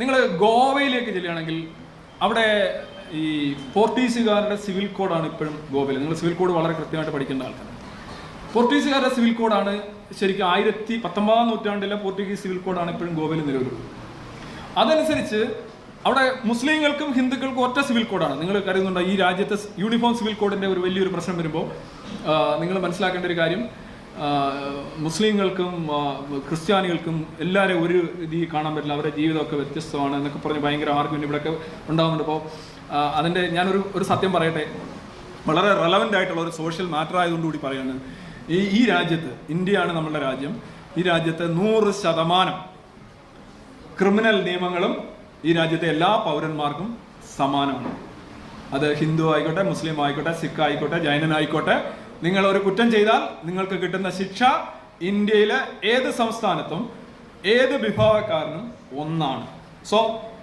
നിങ്ങൾ ഗോവയിലേക്ക് ചെല്ലുകയാണെങ്കിൽ അവിടെ ഈ പോർട്ടീസുകാരുടെ സിവിൽ കോഡാണ് ഇപ്പോഴും ഗോവയിൽ. നിങ്ങൾ സിവിൽ കോഡ് വളരെ കൃത്യമായിട്ട് പഠിക്കേണ്ട ആൾക്കാർ പോർട്ടീസുകാരുടെ സിവിൽ കോഡാണ് ശരിക്കും ആയിരത്തി പത്തൊമ്പതാം നൂറ്റാണ്ടിലെ പോർട്ടുഗീസ് സിവിൽ കോഡാണ് ഇപ്പോഴും ഗോവയിൽ നിലവിലുള്ളത്. അതനുസരിച്ച് അവിടെ മുസ്ലിങ്ങൾക്കും ഹിന്ദുക്കൾക്കും ഒറ്റ സിവിൽ കോഡാണ്. നിങ്ങൾ കരുതുന്നുണ്ടോ ഈ രാജ്യത്തെ യൂണിഫോം സിവിൽ കോഡിന്റെ ഒരു വലിയൊരു പ്രശ്നം വരുമ്പോൾ നിങ്ങൾ മനസ്സിലാക്കേണ്ട ഒരു കാര്യം മുസ്ലിങ്ങൾക്കും ക്രിസ്ത്യാനികൾക്കും എല്ലാവരും ഒരു രീതി കാണാൻ പറ്റില്ല. അവരുടെ ജീവിതമൊക്കെ വ്യത്യസ്തമാണ് എന്നൊക്കെ പറഞ്ഞ് ഭയങ്കര ആർഗ്യുമെന്റ് ഇവിടെയൊക്കെ ഉണ്ടാകുന്നുണ്ട് അപ്പോൾ അതിന്റെ ഞാനൊരു ഒരു സത്യം പറയട്ടെ. വളരെ റെലവന്റ് ആയിട്ടുള്ള ഒരു സോഷ്യൽ മാറ്റർ ആയതുകൊണ്ട് കൂടി പറയുന്നത് ഈ ഈ രാജ്യത്ത് ഇന്ത്യയാണ് നമ്മുടെ രാജ്യം. ഈ രാജ്യത്തെ നൂറ് ശതമാനം ക്രിമിനൽ നിയമങ്ങളും ഈ രാജ്യത്തെ എല്ലാ പൗരന്മാർക്കും സമാനമാണ്. അത് ഹിന്ദു ആയിക്കോട്ടെ മുസ്ലിം ആയിക്കോട്ടെ സിഖ് ആയിക്കോട്ടെ ജൈനനായിക്കോട്ടെ നിങ്ങൾ ഒരു കുറ്റം ചെയ്താൽ നിങ്ങൾക്ക് കിട്ടുന്ന ശിക്ഷ ഇന്ത്യയിലെ ഏത് സംസ്ഥാനത്തും ഏത് വിഭാഗക്കാരനും ഒന്നാണ്. സോ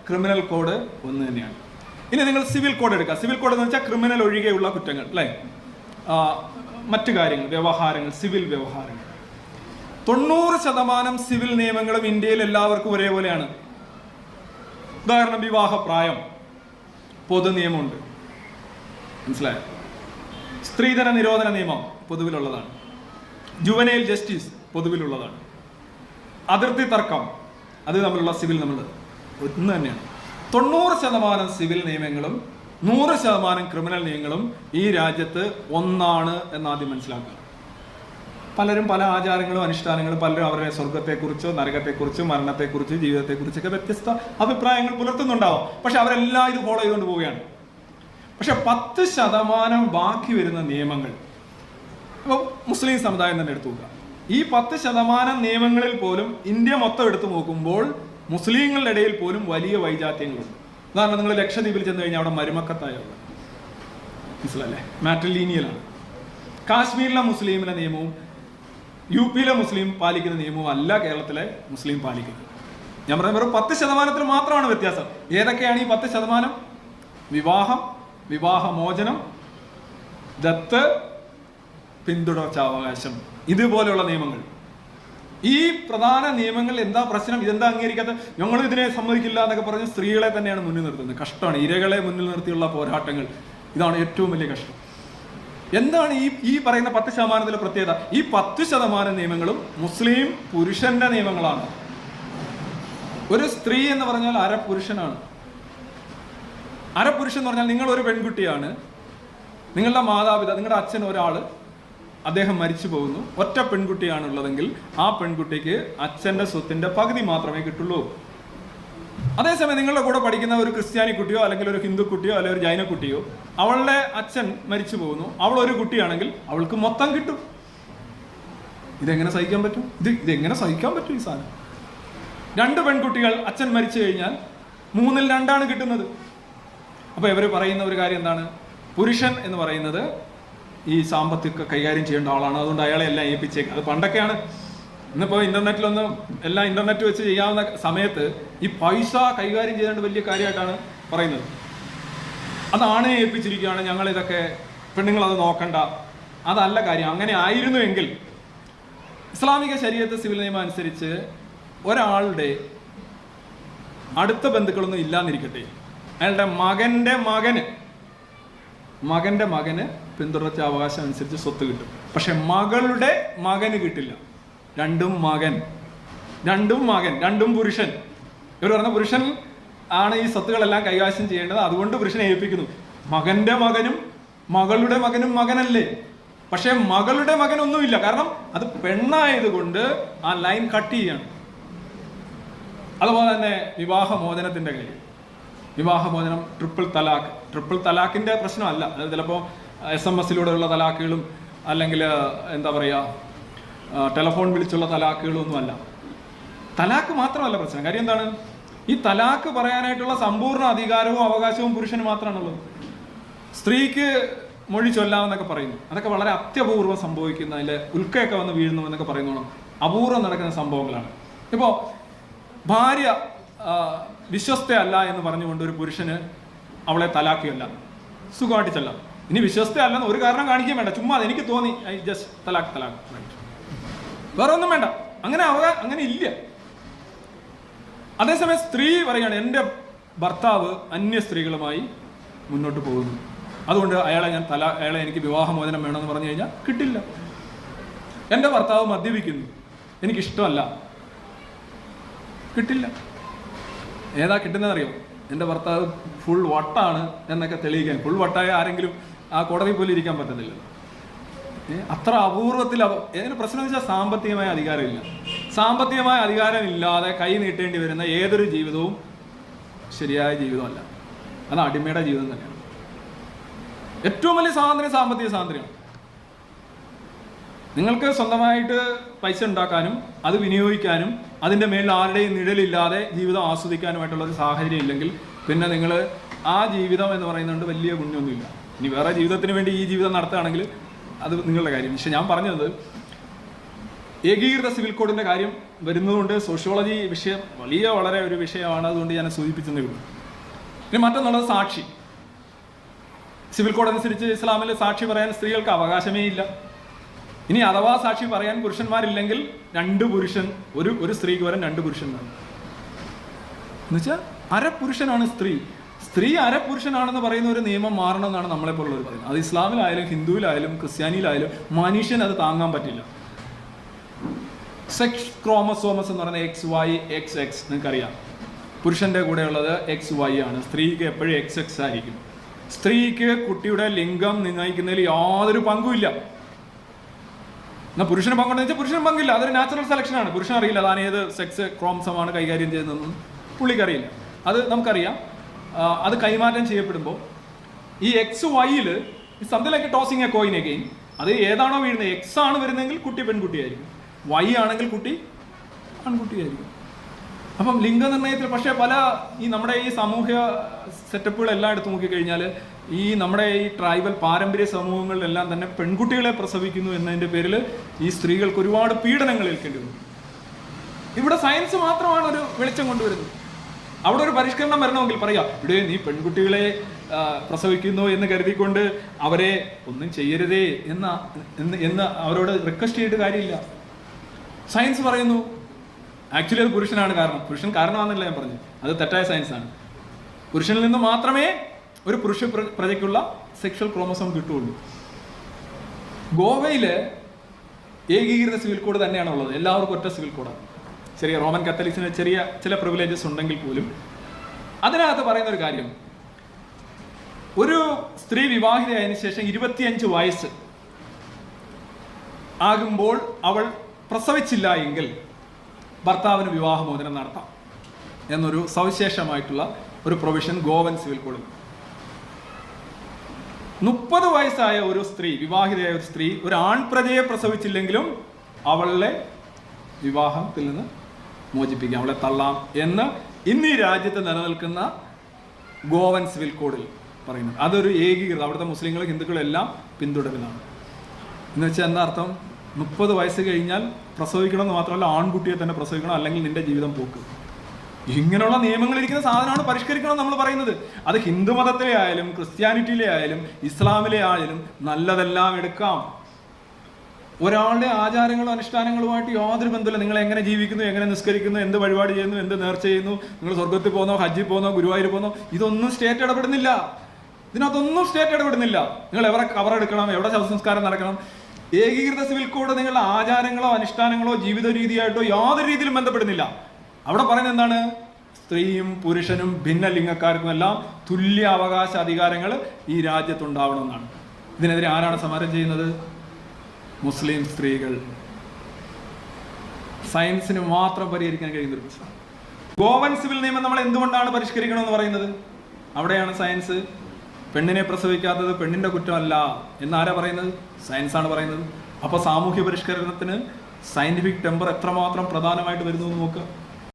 ക്രിമിനൽ കോഡ് ഒന്ന് തന്നെയാണ്. ഇനി നിങ്ങൾ സിവിൽ കോഡ് എടുക്കുക. സിവിൽ കോഡ് എന്ന് വെച്ചാൽ ക്രിമിനൽ ഒഴികെയുള്ള കുറ്റങ്ങൾ അല്ലേ? മറ്റു കാര്യങ്ങൾ വ്യവഹാരങ്ങൾ സിവിൽ വ്യവഹാരങ്ങൾ. തൊണ്ണൂറ് ശതമാനം സിവിൽ നിയമങ്ങളും ഇന്ത്യയിൽ എല്ലാവർക്കും ഒരേപോലെയാണ്. ഉദാഹരണം വിവാഹപ്രായം. പൊതു നിയമമുണ്ട്. മനസ്സിലായോ? സ്ത്രീധന നിരോധന നിയമം പൊതുവിലുള്ളതാണ്. Juvenile justice പൊതുവിലുള്ളതാണ്. അതിർത്തി തർക്കം അത് തമ്മിലുള്ള സിവിൽ നമ്മൾ ഒന്ന് തന്നെയാണ്. തൊണ്ണൂറ് ശതമാനം സിവിൽ നിയമങ്ങളും നൂറ് ശതമാനം ക്രിമിനൽ നിയമങ്ങളും ഈ രാജ്യത്ത് ഒന്നാണ് എന്നാദ്യം മനസ്സിലാക്കുക. പലരും പല ആചാരങ്ങളും അനുഷ്ഠാനങ്ങളും പലരും അവരുടെ സ്വർഗത്തെക്കുറിച്ചോ നരകത്തെക്കുറിച്ചോ മരണത്തെക്കുറിച്ചോ ജീവിതത്തെക്കുറിച്ചൊക്കെ വ്യത്യസ്ത അഭിപ്രായങ്ങൾ പുലർത്തുന്നുണ്ടാവും. പക്ഷെ അവരെല്ലാം ഇത് ഫോളോ ചെയ്തുകൊണ്ട് പോവുകയാണ്. പക്ഷെ പത്ത് ശതമാനം ബാക്കി വരുന്ന നിയമങ്ങൾ. ഇപ്പോൾ മുസ്ലിം സമുദായം തന്നെ എടുത്തു നോക്കുക. ഈ പത്ത് ശതമാനം നിയമങ്ങളിൽ പോലും ഇന്ത്യ മൊത്തം എടുത്തു നോക്കുമ്പോൾ മുസ്ലിങ്ങളുടെ ഇടയിൽ പോലും വലിയ വൈജാത്യങ്ങളുണ്ട്. ഉദാഹരണം നിങ്ങൾ ലക്ഷദ്വീപിൽ ചെന്ന് കഴിഞ്ഞാൽ അവിടെ മരുമക്കത്തായുള്ള മനസ്സിലല്ലേ മാട്രിലീനിയലാണ്. കാശ്മീരിലെ മുസ്ലിമിലെ നിയമവും യു പിയിലെ മുസ്ലിം പാലിക്കുന്ന നിയമവും അല്ല കേരളത്തിലെ മുസ്ലിം പാലിക്കുന്നത്. ഞാൻ പറയുന്നത് വെറും പത്ത് ശതമാനത്തിൽ മാത്രമാണ് വ്യത്യാസം. ഏതൊക്കെയാണ് ഈ പത്ത് ശതമാനം? വിവാഹം വിവാഹമോചനം ദത്ത് പിന്തുടർച്ചാവകാശം. ഇതുപോലെയുള്ള നിയമങ്ങൾ. ഈ പ്രധാന നിയമങ്ങൾ എന്താ പ്രശ്നം? ഇതെന്താ അംഗീകരിക്കാത്ത? ഞങ്ങൾ ഇതിനെ സമ്മതിക്കില്ല എന്നൊക്കെ പറഞ്ഞ് സ്ത്രീകളെ തന്നെയാണ് മുന്നിൽ നിർത്തുന്നത്. കഷ്ടമാണ്. ഇരകളെ മുന്നിൽ നിർത്തിയുള്ള പോരാട്ടങ്ങൾ. ഇതാണ് ഏറ്റവും വലിയ കഷ്ടം. എന്താണ് ഈ ഈ പറയുന്ന പത്ത് ശതമാനത്തിലെ പ്രത്യേകത? ഈ പത്ത് ശതമാനം നിയമങ്ങളും മുസ്ലിം പുരുഷന്റെ നിയമങ്ങളാണ്. ഒരു സ്ത്രീ എന്ന് പറഞ്ഞാൽ അര പുരുഷനാണ് അര പുരുഷൻ എന്ന് പറഞ്ഞാൽ നിങ്ങൾ ഒരു പെൺകുട്ടിയാണ്. നിങ്ങളുടെ മാതാപിതാ നിങ്ങളുടെ അച്ഛൻ ഒരാൾ അദ്ദേഹം മരിച്ചു പോകുന്നു. ഒറ്റ പെൺകുട്ടിയാണുള്ളതെങ്കിൽ ആ പെൺകുട്ടിക്ക് അച്ഛന്റെ സ്വത്തിന്റെ പകുതി മാത്രമേ കിട്ടുള്ളൂ. അതേസമയം നിങ്ങളുടെ കൂടെ പഠിക്കുന്ന ഒരു ക്രിസ്ത്യാനി കുട്ടിയോ അല്ലെങ്കിൽ ഒരു ഹിന്ദു കുട്ടിയോ അല്ലെങ്കിൽ ഒരു ജൈന കുട്ടിയോ അവളുടെ അച്ഛൻ മരിച്ചു പോകുന്നു. അവൾ ഒരു കുട്ടിയാണെങ്കിൽ അവൾക്ക് മൊത്തം കിട്ടും. ഇതെങ്ങനെ സഹിക്കാൻ പറ്റും? ഇത് ഇതെങ്ങനെ സഹിക്കാൻ പറ്റും ഈ സാധനം? രണ്ട് പെൺകുട്ടികൾ അച്ഛൻ മരിച്ചു കഴിഞ്ഞാൽ മൂന്നിൽ രണ്ടാണ് കിട്ടുന്നത്. അപ്പോൾ ഇവർ പറയുന്ന ഒരു കാര്യം എന്താണ്? പുരുഷൻ എന്ന് പറയുന്നത് ഈ സാമ്പത്തിക കൈകാര്യം ചെയ്യേണ്ട ആളാണ്. അതുകൊണ്ട് അയാളെ എല്ലാം ഏൽപ്പിച്ചേക്കും. അത് പണ്ടൊക്കെയാണ്. ഇന്നിപ്പോൾ ഇന്റർനെറ്റിലൊന്നും എല്ലാം ഇന്റർനെറ്റ് വെച്ച് ചെയ്യാവുന്ന സമയത്ത് ഈ പൈസ കൈകാര്യം ചെയ്യേണ്ട വലിയ കാര്യമായിട്ടാണ് പറയുന്നത്. അതാണ് ഏൽപ്പിച്ചിരിക്കുകയാണ് ഞങ്ങളിതൊക്കെ. പെണ്ണുങ്ങൾ അത് നോക്കണ്ട. അതല്ല കാര്യം. അങ്ങനെ ആയിരുന്നുവെങ്കിൽ ഇസ്ലാമിക ശരീരത്തെ സിവിൽ നിയമം അനുസരിച്ച് ഒരാളുടെ അടുത്ത ബന്ധുക്കളൊന്നും ഇല്ലാന്നിരിക്കട്ടെ അയാളുടെ മകന്റെ മകന് മകന്റെ മകന് പിന്തുടർച്ച അവകാശം അനുസരിച്ച് സ്വത്ത് കിട്ടും. പക്ഷെ മകളുടെ മകന് കിട്ടില്ല. രണ്ടും മകൻ രണ്ടും മകൻ രണ്ടും പുരുഷൻ. ഇവർ പറഞ്ഞ പുരുഷൻ ആണ് ഈ സ്വത്തുകളെല്ലാം കൈകാര്യം ചെയ്യേണ്ടത്. അതുകൊണ്ട് പുരുഷനെ ഏൽപ്പിക്കുന്നു. മകന്റെ മകനും മകളുടെ മകനും മകനല്ലേ? പക്ഷെ മകളുടെ മകനൊന്നുമില്ല. കാരണം അത് പെണ്ണായതുകൊണ്ട് ആ ലൈൻ കട്ട് ചെയ്യാണ്. അതുപോലെ തന്നെ വിവാഹമോചനത്തിന്റെ കാര്യം. വിവാഹമോചനം ട്രിപ്പിൾ തലാഖ്. ട്രിപ്പിൾ തലാഖിന്റെ പ്രശ്നമല്ല. ചിലപ്പോൾ എസ് എം എസിലൂടെയുള്ള തലാഖുകളും അല്ലെങ്കിൽ എന്താ പറയുക ടെലിഫോൺ വിളിച്ചുള്ള തലാഖുകളും ഒന്നുമല്ല തലാഖ് മാത്രമല്ല പ്രശ്നം. കാര്യം എന്താണ്? ഈ തലാഖ് പറയാനായിട്ടുള്ള സമ്പൂർണ അധികാരവും അവകാശവും പുരുഷന് മാത്രമാണുള്ളത്. സ്ത്രീക്ക് മൊഴി ചൊല്ലാമെന്നൊക്കെ പറയുന്നു. അതൊക്കെ വളരെ അത്യപൂർവം സംഭവിക്കുന്ന അതിൽ ഉൽക്കയൊക്കെ വന്ന് വീഴുന്നു എന്നൊക്കെ പറയുന്നു അപൂർവം നടക്കുന്ന സംഭവങ്ങളാണ്. ഇപ്പോൾ ഭാര്യ വിശ്വസ്തയല്ല എന്ന് പറഞ്ഞുകൊണ്ട് ഒരു പുരുഷന് അവളെ തലാക്കിയല്ല സുഖമായിട്ട് ചെല്ലാം ഇനി വിശ്വസ്തയല്ലെന്ന് ഒരു കാരണം കാണിക്കുകയും വേണ്ട. ചുമ്മാ എനിക്ക് തോന്നി. ഐ ജസ്റ്റ് തലാക്ക് തലാക്ക് വേറെ ഒന്നും വേണ്ട. അങ്ങനെ അവ അങ്ങനെ ഇല്ല. അതേസമയം സ്ത്രീ പറയാണ് എന്റെ ഭർത്താവ് അന്യ സ്ത്രീകളുമായി മുന്നോട്ട് പോകുന്നു. അതുകൊണ്ട് അയാളെ ഞാൻ തല അയാളെ എനിക്ക് വിവാഹമോചനം വേണമെന്ന് പറഞ്ഞു കഴിഞ്ഞാൽ കിട്ടില്ല. എന്റെ ഭർത്താവ് മദ്യപിക്കുന്നു. എനിക്കിഷ്ടമല്ല. കിട്ടില്ല. ഏതാ കിട്ടുന്നതെന്നറിയോ? എന്റെ ഭർത്താവ് ഫുൾ വട്ടാണ് എന്നൊക്കെ തെളിയിക്കാൻ. ഫുൾ വട്ടായ ആരെങ്കിലും ആ കോടതി പോലും ഇരിക്കാൻ പറ്റത്തില്ല. അത്ര അപൂർവത്തിൽ ഏതൊരു പ്രശ്നം വെച്ചാൽ സാമ്പത്തികമായ അധികാരമില്ല. സാമ്പത്തികമായ അധികാരമില്ലാതെ കൈ നീട്ടേണ്ടി വരുന്ന ഏതൊരു ജീവിതവും ശരിയായ ജീവിതമല്ല. അത് അടിമയുടെ ജീവിതം തന്നെയാണ്. ഏറ്റവും വലിയ സ്വാതന്ത്ര്യം സാമ്പത്തിക സ്വാതന്ത്ര്യമാണ് നിങ്ങൾക്ക് സ്വന്തമായിട്ട് പൈസ ഉണ്ടാക്കാനും അത് വിനിയോഗിക്കാനും അതിന്റെ മേളിൽ ആരുടെയും നിഴലില്ലാതെ ജീവിതം ആസ്വദിക്കാനുമായിട്ടുള്ള ഒരു സാഹചര്യം ഇല്ലെങ്കിൽ പിന്നെ നിങ്ങൾ ആ ജീവിതം എന്ന് പറയുന്നുണ്ട് വലിയ പുണ്യമൊന്നുമില്ല ഇനി വേറെ ജീവിതത്തിന് വേണ്ടി ഈ ജീവിതം നടത്തുകയാണെങ്കിൽ അത് നിങ്ങളുടെ കാര്യം. പക്ഷെ ഞാൻ പറഞ്ഞത് ഏകീകൃത സിവിൽ കോഡിന്റെ കാര്യം വരുന്നതുകൊണ്ട് സോഷ്യോളജി വിഷയം വലിയ വളരെ ഒരു വിഷയമാണ്. അതുകൊണ്ട് ഞാൻ സൂചിപ്പിച്ചതേ ഉള്ളൂ. ഇനി മറ്റൊന്നുള്ളത് സാക്ഷി. സിവിൽ കോഡ് അനുസരിച്ച് ഇസ്ലാമിൽ സാക്ഷി പറയാൻ സ്ത്രീകൾക്ക് അവകാശമേ ഇല്ല. ഇനി അഥവാ സാക്ഷി പറയാൻ പുരുഷന്മാരില്ലെങ്കിൽ രണ്ട് പുരുഷൻ ഒരു ഒരു സ്ത്രീക്ക് വരാൻ രണ്ട് പുരുഷൻ എന്നുവെച്ചാൽ അരപുരുഷനാണ് സ്ത്രീ. സ്ത്രീ അരപുരുഷനാണെന്ന് പറയുന്ന ഒരു നിയമം മാറണം എന്നാണ് നമ്മളെ പോലുള്ളവർ പറയുന്നത്. അത് ഇസ്ലാമിലായാലും ഹിന്ദുവിലായാലും ക്രിസ്ത്യാനിയിലായാലും മനുഷ്യന് അത് താങ്ങാൻ പറ്റില്ല. സെക്സ് ക്രോമസോമസ് എന്ന് പറയുന്നത് എക്സ് വൈ എക്സ് എക്സ് നിങ്ങൾക്കറിയാം. പുരുഷന്റെ കൂടെ ഉള്ളത് എക്സ് വൈ ആണ്. സ്ത്രീക്ക് എപ്പോഴും എക്സ് എക്സ് ആയിരിക്കും. സ്ത്രീക്ക് കുട്ടിയുടെ ലിംഗം നിർണയിക്കുന്നതിൽ യാതൊരു പങ്കുമില്ല എന്നാൽ പുരുഷന് പങ്കുണ്ടെന്ന് വെച്ചാൽ പുരുഷന് പങ്കില്ല. അതൊരു നാച്ചുറൽ പുരുഷൻ അറിയില്ല. താൻ ഏത് സെക്സ് ക്രോംസമാണ് കൈകാര്യം ചെയ്യുന്നതെന്നും പുള്ളിക്കറിയില്ല അത് നമുക്കറിയാം. അത് കൈമാറ്റം ചെയ്യപ്പെടുമ്പോൾ ഈ X വൈയിൽ something like tossing a coin again അത് ഏതാണോ വീഴുന്നത് എക്സ് ആണ് വരുന്നതെങ്കിൽ കുട്ടി പെൺകുട്ടിയായിരിക്കും വൈ ആണെങ്കിൽ കുട്ടി ആൺകുട്ടിയായിരിക്കും അപ്പം ലിംഗനിർണയത്തിൽ പക്ഷേ പല ഈ നമ്മുടെ ഈ സാമൂഹ്യ സെറ്റപ്പുകളെല്ലാം എല്ലായിടത്തും നോക്കിക്കഴിഞ്ഞാൽ ഈ നമ്മുടെ ഈ ട്രൈബൽ പാരമ്പര്യ സമൂഹങ്ങളിലെല്ലാം തന്നെ പെൺകുട്ടികളെ പ്രസവിക്കുന്നു എന്നതിന്റെ പേരിൽ ഈ സ്ത്രീകൾക്ക് ഒരുപാട് പീഡനങ്ങൾ ഏൽക്കേണ്ടി വന്നു. ഇവിടെ സയൻസ് മാത്രമാണ് ഒരു വെളിച്ചം കൊണ്ടുവരുന്നത്. അവിടെ ഒരു പരിഷ്കരണം വരണമെങ്കിൽ പറയാം ഇവിടെ നീ പെൺകുട്ടികളെ പ്രസവിക്കുന്നു എന്ന് കരുതിക്കൊണ്ട് അവരെ ഒന്നും ചെയ്യരുതേ എന്ന എന്ന് അവരോട് റിക്വസ്റ്റ് ചെയ്തിട്ട് കാര്യമില്ല. സയൻസ് പറയുന്നു ആക്ച്വലി അത് പുരുഷനാണ് കാരണം. പുരുഷൻ കാരണമാണെന്നല്ല ഞാൻ പറഞ്ഞു അത് തെറ്റായ സയൻസാണ് പുരുഷനിൽ നിന്ന് മാത്രമേ ഒരു പുരുഷ പ്ര- പ്രജയ്ക്കുള്ള സെക്ഷൽ ക്രോമസോം കിട്ടുള്ളൂ ഗോവയിൽ ഏകീകൃത സിവിൽ കോഡ് തന്നെയാണ് ഉള്ളത്. എല്ലാവർക്കും ഒറ്റ സിവിൽ കോഡാണ് ചെറിയ റോമൻ കത്തലിക്സിന് ചെറിയ ചില പ്രിവിലേജസ് ഉണ്ടെങ്കിൽ പോലും. അതിനകത്ത് പറയുന്ന ഒരു കാര്യം. ഒരു സ്ത്രീ വിവാഹിതയായതിനു ശേഷം ഇരുപത്തിയഞ്ച് വയസ്സ് ആകുമ്പോൾ അവൾ പ്രസവിച്ചില്ല എങ്കിൽ ഭർത്താവിന് വിവാഹമോചനം നടത്താം. എന്നൊരു സവിശേഷമായിട്ടുള്ള ഒരു പ്രൊവിഷൻ ഗോവൻ സിവിൽ കോഡിൽ മുപ്പത് വയസ്സായ ഒരു സ്ത്രീ വിവാഹിതയായ ഒരു സ്ത്രീ ഒരു ആൺപ്രജയെ പ്രസവിച്ചില്ലെങ്കിലും അവളെ വിവാഹത്തിൽ നിന്ന് മോചിപ്പിക്കാം അവളെ തള്ളാം എന്ന് ഇന്ന് ഈ രാജ്യത്ത് നിലനിൽക്കുന്ന ഗോവൻ സിവിൽ കോഡിൽ പറയുന്നത് അതൊരു ഏകീകൃതം അവിടുത്തെ മുസ്ലിങ്ങൾ ഹിന്ദുക്കളെല്ലാം പിന്തുടരുന്നതാണ്. എന്ന് വെച്ചാൽ എന്താ അർത്ഥം? മുപ്പത് വയസ്സ് കഴിഞ്ഞാൽ പ്രസവിക്കണം എന്ന് മാത്രമല്ല ആൺകുട്ടിയെ തന്നെ പ്രസവിക്കണം അല്ലെങ്കിൽ നിന്റെ ജീവിതം പോക്ക്. ഇങ്ങനെയുള്ള നിയമങ്ങൾ ഇരിക്കുന്ന സാധനമാണ് പരിഷ്കരിക്കണം നമ്മൾ പറയുന്നത്. അത് ഹിന്ദു മതത്തിലെ ആയാലും ക്രിസ്ത്യാനിറ്റിയിലെ ആയാലും ഇസ്ലാമിലെ ആയാലും നല്ലതെല്ലാം എടുക്കാം. ഒരാളുടെ ആചാരങ്ങളും അനുഷ്ഠാനങ്ങളുമായിട്ട് യാതൊരു ബന്ധമില്ല നിങ്ങൾ എങ്ങനെ ജീവിക്കുന്നു എങ്ങനെ നിസ്കരിക്കുന്നു എന്ത് വഴിപാട് ചെയ്യുന്നു എന്ത് നേർച്ച ചെയ്യുന്നു നിങ്ങൾ സ്വർഗത്തിൽ പോകുന്നോ ഹജ്ജിൽ പോകുന്നോ ഗുരുവായൂർ പോകുന്നോ ഇതൊന്നും സ്റ്റേറ്റ് ഇടപെടുന്നില്ല. ഇതിനകത്തൊന്നും സ്റ്റേറ്റ് ഇടപെടുന്നില്ല. നിങ്ങൾ എവിടെ കവർ എടുക്കണം എവിടെ ശവസംസ്കാരം നടക്കണം. ഏകീകൃത സിവിൽ കോഡ് നിങ്ങളുടെ ആചാരങ്ങളോ അനുഷ്ഠാനങ്ങളോ ജീവിത രീതിയായിട്ടോ യാതൊരു രീതിയിലും ബന്ധപ്പെടുന്നില്ല. അവിടെ പറയുന്നത് എന്താണ്? സ്ത്രീയും പുരുഷനും ഭിന്നലിംഗക്കാർക്കും എല്ലാം തുല്യ അവകാശ അധികാരങ്ങൾ ഈ രാജ്യത്തുണ്ടാവണമെന്നാണ്. ഇതിനെതിരെ ആരാണ് സമരം ചെയ്യുന്നത്? മുസ്ലിം സ്ത്രീകൾ. സയൻസിന് മാത്രം പരിഹരിക്കാൻ കഴിയുന്ന ഒരു പ്രശ്നം. ഗോവൻ സിവിൽ നിയമം നമ്മൾ എന്തുകൊണ്ടാണ് പരിഷ്കരിക്കണമെന്ന് പറയുന്നത്? അവിടെയാണ് സയൻസ്. പെണ്ണിനെ പ്രസവിക്കാത്തത് പെണ്ണിന്റെ കുറ്റമല്ല. എന്നാരാ പറയുന്നത്? സയൻസാണ് പറയുന്നത്. അപ്പോൾ സാമൂഹ്യ പരിഷ്കരണത്തിന് സയന്റിഫിക് ടെമ്പർ എത്രമാത്രം പ്രധാനമായിട്ട് വരുന്നു എന്ന് നോക്കുക.